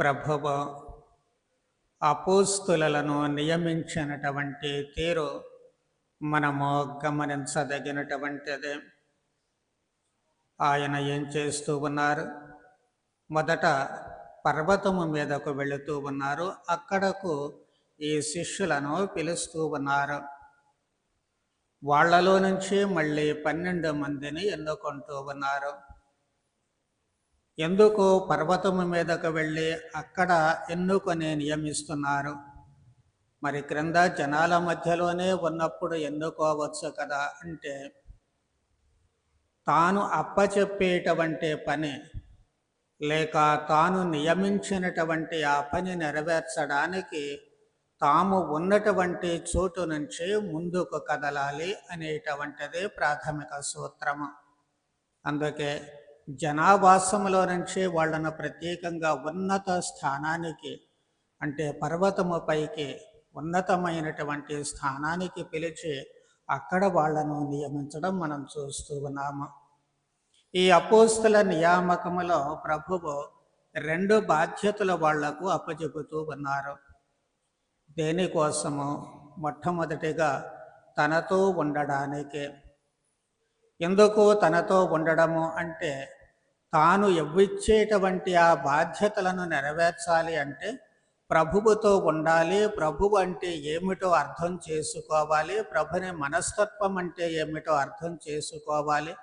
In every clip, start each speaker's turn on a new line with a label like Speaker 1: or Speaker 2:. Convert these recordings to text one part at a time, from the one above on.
Speaker 1: ప్రభువు అపోస్తులను నియమించినటువంటి తీరు మనము గమనించదగినటువంటిది. ఆయన ఏం చేస్తూ ఉన్నారు? మొదట పర్వతము మీదకు వెళుతూ ఉన్నారు. అక్కడకు ఈ శిష్యులను పిలుస్తూ ఉన్నారు. వాళ్ళలో నుంచి మళ్ళీ పన్నెండు మందిని ఎన్నుకుంటూ ఉన్నారు. ఎందుకు పర్వతము మీదకు వెళ్ళి అక్కడ ఎన్నుకొని నియమిస్తున్నారు? మరి క్రింద జనాల మధ్యలోనే ఉన్నప్పుడు ఎన్నుకోవచ్చు కదా అంటే తాను అప్పచెప్పేటువంటి పని లేక తాను నియమించినటువంటి ఆ పని నెరవేర్చడానికి తాము ఉన్నటువంటి చోటు నుంచి ముందుకు కదలాలి అనేటువంటిది ప్రాథమిక సూత్రము. అందుకే జనావాసములో నుంచే వాళ్ళను ప్రత్యేకంగా ఉన్నత స్థానానికి అంటే పర్వతము పైకి ఉన్నతమైనటువంటి స్థానానికి పిలిచి అక్కడ వాళ్ళను నియమించడం మనం చూస్తూ ఉన్నాము. ఈ అపోస్తుల నియామకములో ప్రభువు రెండు బాధ్యతలు వాళ్ళకు అప్పచెబుతూ ఉన్నారు. దేనికోసము? మొట్టమొదటిగా తనతో ఉండడానికి. ఎందుకు తనతో ఉండడము అంటే తాను ఇవ్విచ్చేటువంటి ఆ బాధ్యతలను నెరవేర్చాలి అంటే ప్రభువుతో ఉండాలి. ప్రభువు అంటే ఏమిటో అర్థం చేసుకోవాలి. ప్రభుని మనస్తత్వం అంటే ఏమిటో అర్థం చేసుకోవాలి.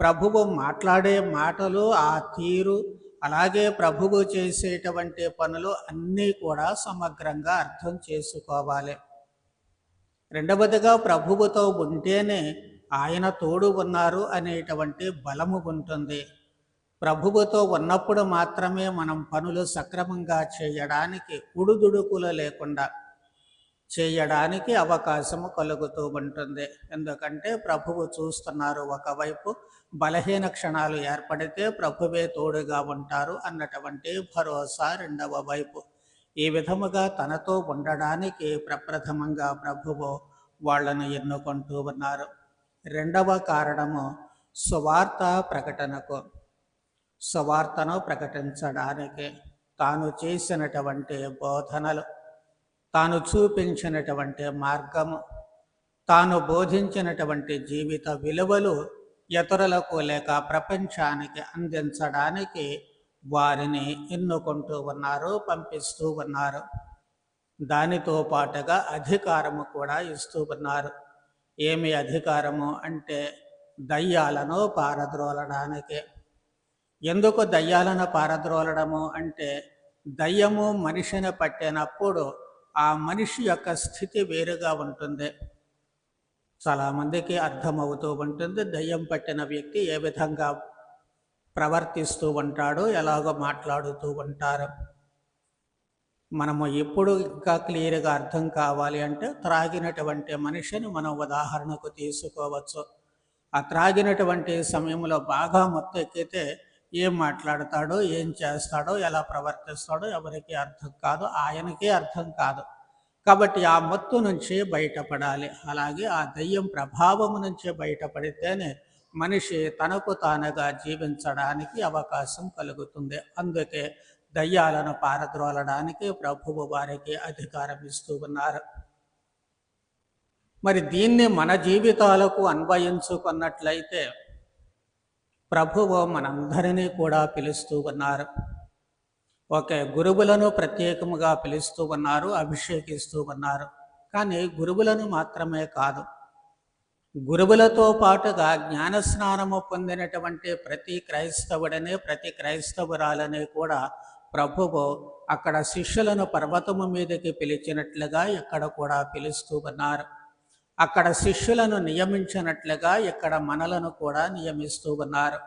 Speaker 1: ప్రభువు మాట్లాడే మాటలు ఆ తీరు అలాగే ప్రభువు చేసేటువంటి పనులు అన్నీ కూడా సమగ్రంగా అర్థం చేసుకోవాలి. రెండవదిగా ప్రభువుతో ఉంటేనే ఆయన తోడు ఉన్నారు అనేటువంటి బలము ఉంటుంది. ప్రభువుతో ఉన్నప్పుడు మాత్రమే మనం పనులు సక్రమంగా చేయడానికి ఉడుదుడుకులు లేకుండా చేయడానికి అవకాశము కలుగుతూ ఉంటుంది. ఎందుకంటే ప్రభువు చూస్తున్నారు ఒకవైపు బలహీన క్షణాలు ఏర్పడితే ప్రభువే తోడుగా ఉంటారు అన్నటువంటి భరోసా రెండవ వైపు. ఈ విధముగా తనతో ఉండడానికి ప్రప్రథమంగా ప్రభువు వాళ్ళను ఎన్నుకుంటూ ఉన్నారు. రెండవ కారణము సువార్త ప్రకటనకు. సువార్తను ప్రకటించడానికి తాను చేసినటువంటి బోధనలు తాను చూపించినటువంటి మార్గము తాను బోధించినటువంటి జీవిత విలువలు ఇతరులకు లేక ప్రపంచానికి అందించడానికి వారిని ఎన్నుకుంటూ ఉన్నారు పంపిస్తూ ఉన్నారు. దానితో పాటుగా అధికారము కూడా ఇస్తూ ఉన్నారు. ఏమి అధికారము అంటే దయ్యాలను పారద్రోలడానికి ఎందుకు దయ్యాలను పారద్రోలడము అంటే దయ్యము మనిషిని పట్టినప్పుడు ఆ మనిషి యొక్క స్థితి వేరుగా ఉంటుంది. చాలామందికి అర్థమవుతూ ఉంటుంది దయ్యం పట్టిన వ్యక్తి ఏ విధంగా ప్రవర్తిస్తూ ఉంటాడో ఎలాగో మాట్లాడుతూ ఉంటారు. మనము ఎప్పుడు ఇంకా క్లియర్గా అర్థం కావాలి అంటే త్రాగినటువంటి మనిషిని మనం ఉదాహరణకు తీసుకోవచ్చు. ఆ త్రాగినటువంటి సమయంలో బాగా మొత్తం ఎక్కితే ఏం మాట్లాడతాడో ఏం చేస్తాడో ఎలా ప్రవర్తిస్తాడో ఎవరికి అర్థం కాదు ఆయనకే అర్థం కాదు. కాబట్టి ఆ మత్తు నుంచి బయటపడాలి. అలాగే ఆ దయ్యం ప్రభావము నుంచి బయటపడితేనే మనిషి తనకు తానుగా జీవించడానికి అవకాశం కలుగుతుంది. అందుకే దయ్యాలను పారద్రోలడానికి ప్రభువు వారికి అధికారం ఇస్తూ ఉన్నారు. మరి దీన్ని మన జీవితాలకు అన్వయించుకున్నట్లయితే ప్రభువు మనందరినీ కూడా పిలుస్తూ ఉన్నారు. ఓకే గురువులను ప్రత్యేకముగా పిలుస్తూ ఉన్నారు అభిషేకిస్తూ ఉన్నారు. కానీ గురువులను మాత్రమే కాదు. గురువులతో పాటుగా జ్ఞానస్నానము పొందినటువంటి ప్రతి క్రైస్తవుడనే ప్రతి క్రైస్తవురాలనే కూడా ప్రభువు అక్కడ శిష్యులను పర్వతము మీదకి పిలిచినట్లుగా ఇక్కడ కూడా పిలుస్తూ ఉన్నారు. అక్కడ శిష్యులను నియమించినట్లుగా ఇక్కడ మనలను కూడా నియమిస్తూ ఉన్నారు.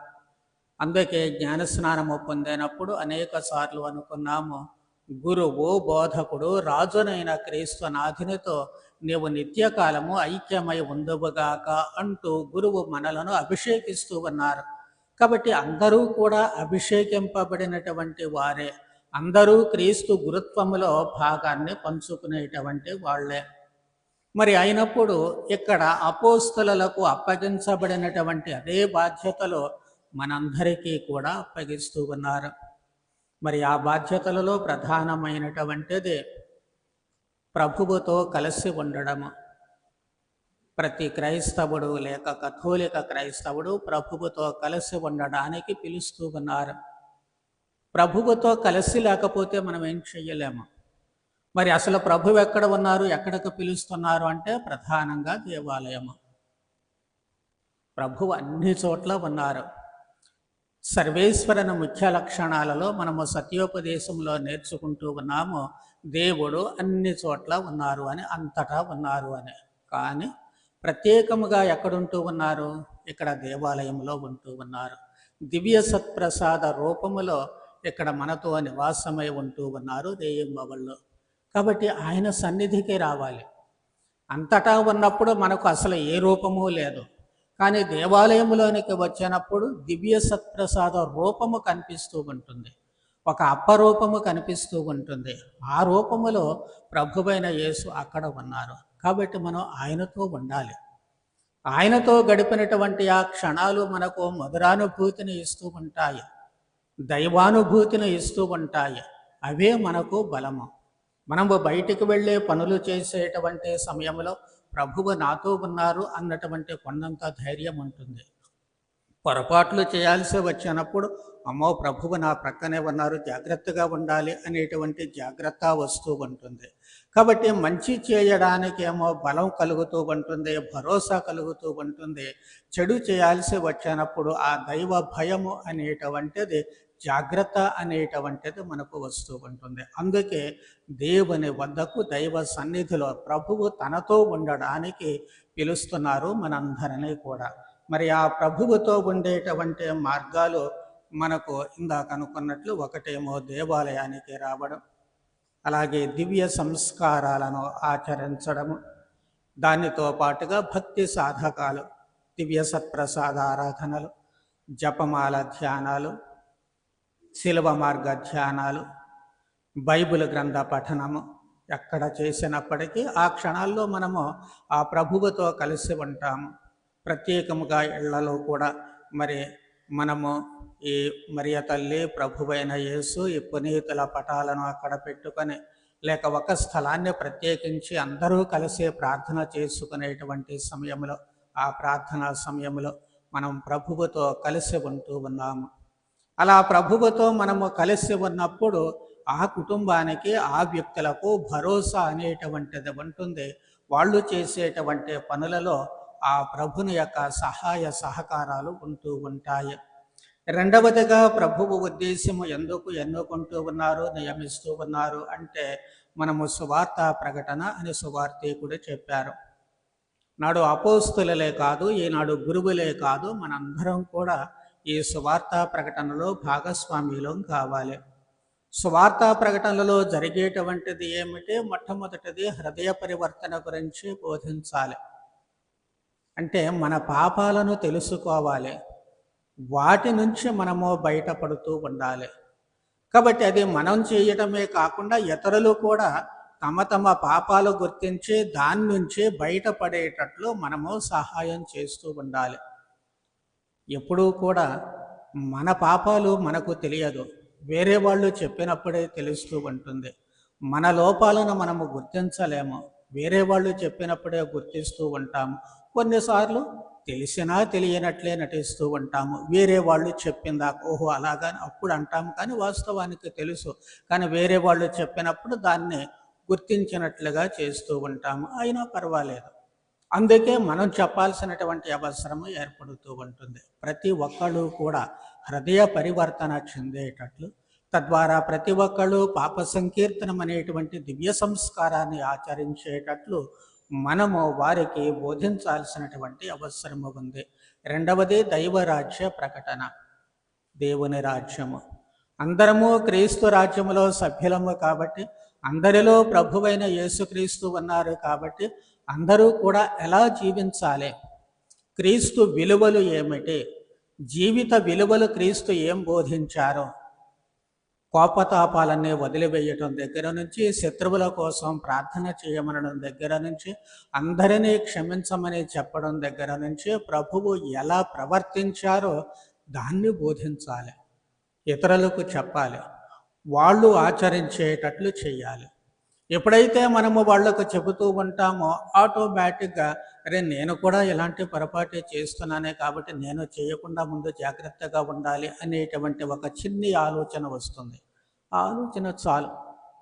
Speaker 1: అందుకే జ్ఞానస్నానము పొందినప్పుడు అనేక సార్లు అనుకున్నాము గురువు బోధకుడు రాజునైన క్రీస్తు నాథునితో నీవు నిత్యకాలము ఐక్యమై ఉందువుగాక అంటూ గురువు మనలను అభిషేకిస్తూ ఉన్నారు. కాబట్టి అందరూ కూడా అభిషేకింపబడినటువంటి వారే. అందరూ క్రీస్తు గురుత్వములో భాగాన్ని పంచుకునేటువంటి వాళ్ళే. మరి అయినప్పుడు ఇక్కడ అపోస్తలకు అప్పగించబడినటువంటి అదే బాధ్యతలో మనందరికీ కూడా అప్పగిస్తూ ఉన్నారు. మరి ఆ బాధ్యతలలో ప్రధానమైనటువంటిది ప్రభువుతో కలిసి ఉండడము. ప్రతి క్రైస్తవుడు లేక కథోలిక క్రైస్తవుడు ప్రభువుతో కలిసి ఉండడానికి పిలుస్తూ ఉన్నారు. ప్రభువుతో కలిసి లేకపోతే మనం ఏం చెయ్యలేము. మరి అసలు ప్రభు ఎక్కడ ఉన్నారు? ఎక్కడికి పిలుస్తున్నారు? అంటే ప్రధానంగా దేవాలయము. ప్రభు అన్ని చోట్ల ఉన్నారు. సర్వేశ్వరుని ముఖ్య లక్షణాలలో మనము సత్యోపదేశంలో నేర్చుకుంటూ ఉన్నాము. దేవుడు అన్ని చోట్ల ఉన్నారు అని అంతటా ఉన్నారు అని. కానీ ప్రత్యేకముగా ఎక్కడుంటూ ఉన్నారు? ఇక్కడ దేవాలయంలో ఉంటూ ఉన్నారు. దివ్య సత్ప్రసాద రూపములో ఇక్కడ మనతో నివాసమై ఉంటూ ఉన్నారు. దేయంబవల్లో కాబట్టి ఆయన సన్నిధికి రావాలి. అంతటా ఉన్నప్పుడు మనకు అసలు ఏ రూపము లేదు. కానీ దేవాలయంలోనికి వచ్చినప్పుడు దివ్య సత్ప్రసాద రూపము కనిపిస్తూ ఉంటుంది. ఒక అప్పరూపము కనిపిస్తూ ఉంటుంది. ఆ రూపములో ప్రభువైన యేసు అక్కడ ఉన్నారు. కాబట్టి మనం ఆయనతో ఉండాలి. ఆయనతో గడిపినటువంటి ఆ క్షణాలు మనకు మధురానుభూతిని ఇస్తూ ఉంటాయి. దైవానుభూతిని ఇస్తూ ఉంటాయి. అవే మనకు బలము. మనము బయటికి వెళ్ళే పనులు చేసేటువంటి సమయంలో ప్రభువు నాతో ఉన్నారు అన్నటువంటి కొండంత ధైర్యం ఉంటుంది. పొరపాట్లు చేయాల్సి వచ్చినప్పుడు అమ్మో ప్రభువు నా ప్రక్కనే ఉన్నారు జాగ్రత్తగా ఉండాలి అనేటువంటి జాగ్రత్త వస్తూ ఉంటుంది. కాబట్టి మంచి చేయడానికి ఏమో బలం కలుగుతూ ఉంటుంది భరోసా కలుగుతూ ఉంటుంది. చెడు చేయాల్సి వచ్చినప్పుడు ఆ దైవ భయము అనేటువంటిది జాగ్రత్త అనేటువంటిది మనకు వస్తూ ఉంటుంది. అందుకే దేవుని వద్దకు దైవ సన్నిధిలో ప్రభువు తనతో ఉండడానికి పిలుస్తున్నారు మనందరినీ కూడా. మరి ఆ ప్రభువుతో ఉండేటువంటి మార్గాలు మనకు ఇందాక అనుకున్నట్లు ఒకటేమో దేవాలయానికి రావడం అలాగే దివ్య సంస్కారాలను ఆచరించడము దానితో పాటుగా భక్తి సాధకాలు దివ్య సత్ప్రసాద ఆరాధనలు జపమాల ధ్యానాలు శిలవ మార్గ ధ్యానాలు బైబిల్ గ్రంథ పఠనము ఎక్కడ చేసినప్పటికీ ఆ క్షణాల్లో మనము ఆ ప్రభువుతో కలిసి ఉంటాము. ప్రత్యేకముగా ఇళ్ళలో కూడా మరి మనము ఈ మరియ తల్లి ప్రభువైన యేసు ఈ పునీతుల పటాలను అక్కడ పెట్టుకొని లేక ఒక స్థలాన్ని ప్రత్యేకించి అందరూ కలిసి ప్రార్థన చేసుకునేటువంటి సమయంలో ఆ ప్రార్థనా సమయంలో మనం ప్రభువుతో కలిసి ఉంటూ ఉన్నాము. అలా ప్రభువుతో మనము కలిసి ఉన్నప్పుడు ఆ కుటుంబానికి ఆ వ్యక్తులకు భరోసా అనేటువంటిది ఉంటుంది. వాళ్ళు చేసేటువంటి పనులలో ఆ ప్రభుని యొక్క సహాయ సహకారాలు ఉంటూ ఉంటాయి. రెండవదిగా ప్రభువు ఉద్దేశము ఎందుకు ఎన్నుకుంటూ ఉన్నారు నియమిస్తూ ఉన్నారు అంటే మనము సువార్త ప్రకటన అని సువార్థికుడు చెప్పారు. నాడు అపోస్తులలే కాదు ఈనాడు గురువులే కాదు మనందరం కూడా ఈ సువార్త ప్రకటనలో భాగస్వామ్యులం కావాలి. సువార్త ప్రకటనలో జరిగేటువంటిది ఏమిటి? మొట్టమొదటిది హృదయ పరివర్తన గురించి బోధించాలి. అంటే మన పాపాలను తెలుసుకోవాలి. వాటి నుంచి మనము బయటపడుతూ ఉండాలి. కాబట్టి అది మనం చేయటమే కాకుండా ఇతరులు కూడా తమ తమ పాపాలు గుర్తించి దాని నుంచి బయటపడేటట్లు మనము సహాయం చేస్తూ ఉండాలి. ఎప్పుడూ కూడా మన పాపాలు మనకు తెలియదు. వేరే వాళ్ళు చెప్పినప్పుడే తెలుస్తూ ఉంటుంది. మన లోపాలను మనము గుర్తించలేము. వేరే వాళ్ళు చెప్పినప్పుడే గుర్తిస్తూ ఉంటాము. కొన్నిసార్లు తెలిసినా తెలియనట్లే నటిస్తూ ఉంటాము. వేరే వాళ్ళు చెప్పిందా ఓహో అలాగని అప్పుడు అంటాము. కానీ వాస్తవానికి తెలుసు. కానీ వేరే వాళ్ళు చెప్పినప్పుడు దాన్ని గుర్తించినట్లుగా చేస్తూ ఉంటాము. అయినా పర్వాలేదు. అందుకే మనం చెప్పాల్సినటువంటి అవసరం ఏర్పడుతూ ఉంటుంది. ప్రతి ఒక్కళ్ళు కూడా హృదయ పరివర్తన చెందేటట్లు తద్వారా ప్రతి ఒక్కళ్ళు పాప సంకీర్తనం అనేటువంటి దివ్య సంస్కారాన్ని ఆచరించేటట్లు మనము వారికి బోధించాల్సినటువంటి అవసరము ఉంది. రెండవది దైవరాజ్య ప్రకటన దేవుని రాజ్యము. అందరము క్రీస్తు రాజ్యములో సభ్యులము కాబట్టి అందరిలో ప్రభువైన యేసుక్రీస్తు ఉన్నారు కాబట్టి అందరూ కూడా ఎలా జీవించాలి? క్రీస్తు విలువలు ఏమిటి? జీవిత విలువలు క్రీస్తు ఏం బోధించారో? కోపతాపాలన్నీ వదిలివేయటం దగ్గర నుంచి శత్రువుల కోసం ప్రార్థన చేయమనడం దగ్గర నుంచి అందరినీ క్షమించమని చెప్పడం దగ్గర నుంచి ప్రభువు ఎలా ప్రవర్తించారో దాన్ని బోధించాలి. ఇతరులకు చెప్పాలి. వాళ్ళు ఆచరించేటట్లు చేయాలి. ఎప్పుడైతే మనము వాళ్ళకు చెబుతూ ఉంటామో ఆటోమేటిక్గా అరే నేను కూడా ఇలాంటి పొరపాటే చేస్తున్నానే కాబట్టి నేను చేయకుండా ముందు జాగ్రత్తగా ఉండాలి అనేటువంటి ఒక చిన్ని ఆలోచన వస్తుంది. ఆ ఆలోచన చాలు.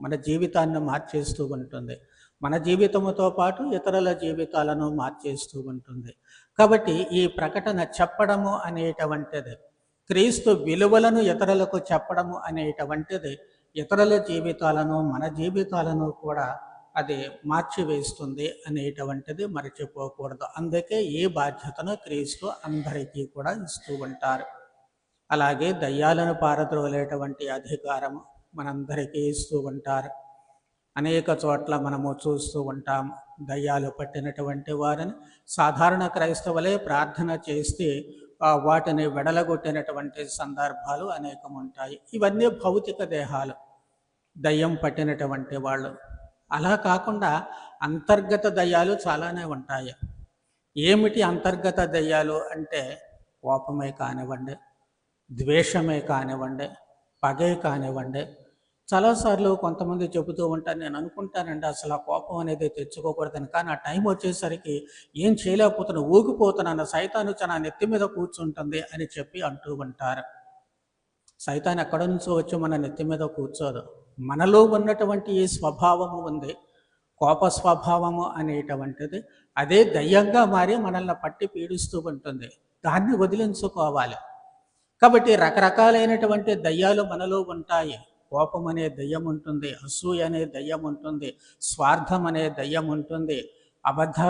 Speaker 1: మన జీవితాన్ని మార్చేస్తూ ఉంటుంది. మన జీవితముతో పాటు ఇతరుల జీవితాలను మార్చేస్తూ ఉంటుంది. కాబట్టి ఈ ప్రకటన చెప్పడము అనేటువంటిది క్రీస్తు విలువలను ఇతరులకు చెప్పడము అనేటువంటిది ఇతరుల జీవితాలను మన జీవితాలను కూడా అది మార్చివేస్తుంది అనేటువంటిది మరచిపోకూడదు. అందుకే ఈ బాధ్యతను క్రీస్తు అందరికీ కూడా ఇస్తూ ఉంటారు. అలాగే దయ్యాలను పారద్రోలేటువంటి అధికారము మనందరికీ ఇస్తూ ఉంటారు. అనేక చోట్ల మనము చూస్తూ ఉంటాము. దయ్యాలు పట్టినటువంటి వారిని సాధారణ క్రైస్తవులే ప్రార్థన చేస్తే వాటిని వెడలగొట్టినటువంటి సందర్భాలు అనేకం ఉంటాయి ఇవన్నీ భౌతిక దేహాలు. దయ్యం పట్టినటువంటి వాళ్ళు. అలా కాకుండా అంతర్గత దయ్యాలు చాలానే ఉంటాయి. ఏమిటి అంతర్గత దయ్యాలు అంటే కోపమే కానివ్వండి ద్వేషమే కానివ్వండి పగే కానివ్వండి. చాలాసార్లు కొంతమంది చెబుతూ ఉంటారు నేను అనుకుంటానండి అసలు ఆ కోపం అనేది తెచ్చుకోకూడదని. కానీ ఆ టైం వచ్చేసరికి ఏం చేయలేకపోతున్నా ఊగిపోతున్నాను సైతాను నా నెత్తి మీద కూర్చుంటుంది అని చెప్పి అంటూ ఉంటారు. సైతాన్ ఎక్కడి నుంచో వచ్చి మన నెత్తి మీద కూర్చోదు. మనలో ఉన్నటువంటి ఏ స్వభావము ఉంది. కోప స్వభావము అనేటువంటిది అదే దయ్యంగా మారి మనల్ని పట్టి పీడిస్తూ ఉంటుంది. దాన్ని వదిలించుకోవాలి. కాబట్టి రకరకాలైనటువంటి దయ్యాలు మనలో ఉంటాయి. కోపం అనే దయ్యం ఉంటుంది. అసూయ అనే దయ్యం ఉంటుంది. స్వార్థం అనే దయ్యం ఉంటుంది. అబద్ధ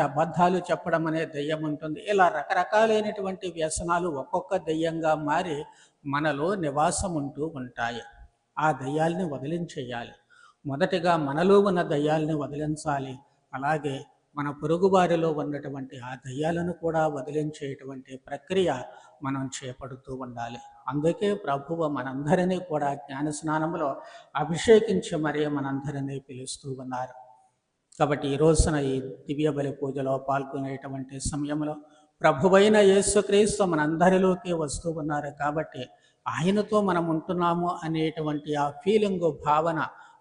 Speaker 1: అబద్ధాలు చెప్పడం అనే దయ్యం ఉంటుంది. ఇలా రకరకాలైనటువంటి వ్యసనాలు ఒక్కొక్క దయ్యంగా మారి మనలో నివాసం ఉంటూ ఉంటాయి. ఆ దయ్యాల్ని వదిలించేయాలి. మొదటిగా మనలో ఉన్న దయ్యాల్ని వదిలించాలి. అలాగే మన పొరుగువారిలో ఉన్నటువంటి ఆ దయ్యాలను కూడా వదిలించేటువంటి ప్రక్రియ మనం చేపడుతూ ఉండాలి. అందుకే ప్రభువు మనందరినీ కూడా జ్ఞాన స్నానంలో అభిషేకించి మరీ మనందరినీ పిలుస్తూ ఉన్నారు. కాబట్టి ఈ రోజున ఈ దివ్య బలి పూజలో పాల్గొనేటువంటి సమయంలో ప్రభువైన యేసుక్రీస్తు మనందరిలోకి వస్తూ ఉన్నారు. కాబట్టి ఆయనతో మనం ఉంటున్నాము అనేటువంటి ఆ ఫీలింగ్ భావన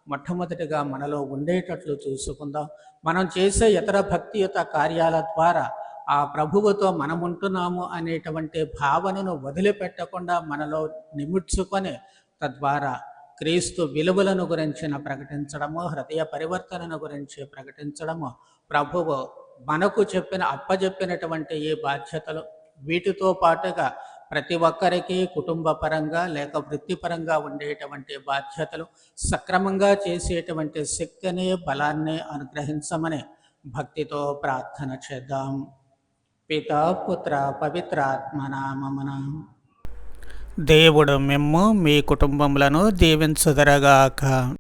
Speaker 1: మొట్టమొదటిగా మనలో ఉండేటట్లు చూసుకుందాం. మనం చేసే ఇతర భక్తియుత కార్యాల ద్వారా ఆ ప్రభువుతో మనం ఉంటున్నాము అనేటువంటి భావనను వదిలిపెట్టకుండా మనలో నిముడ్చుకొని తద్వారా క్రీస్తు విలువలను గురించిన ప్రకటించడము హృదయ పరివర్తనను గురించి ప్రకటించడము ప్రభువు మనకు చెప్పిన అప్పజెప్పినటువంటి ఈ బాధ్యతలు వీటితో పాటుగా ప్రతి ఒక్కరికి కుటుంబ పరంగా లేక వృత్తిపరంగా ఉండేటువంటి బాధ్యతలు సక్రమంగా చేసేటువంటి శక్తిని బలాన్ని అనుగ్రహించమని భక్తితో ప్రార్థన చేద్దాం. పితా పుత్ర పవిత్రాత్మనామమున దేవుడు మిమ్ము మీ కుటుంబములను దీవించుదరగాక.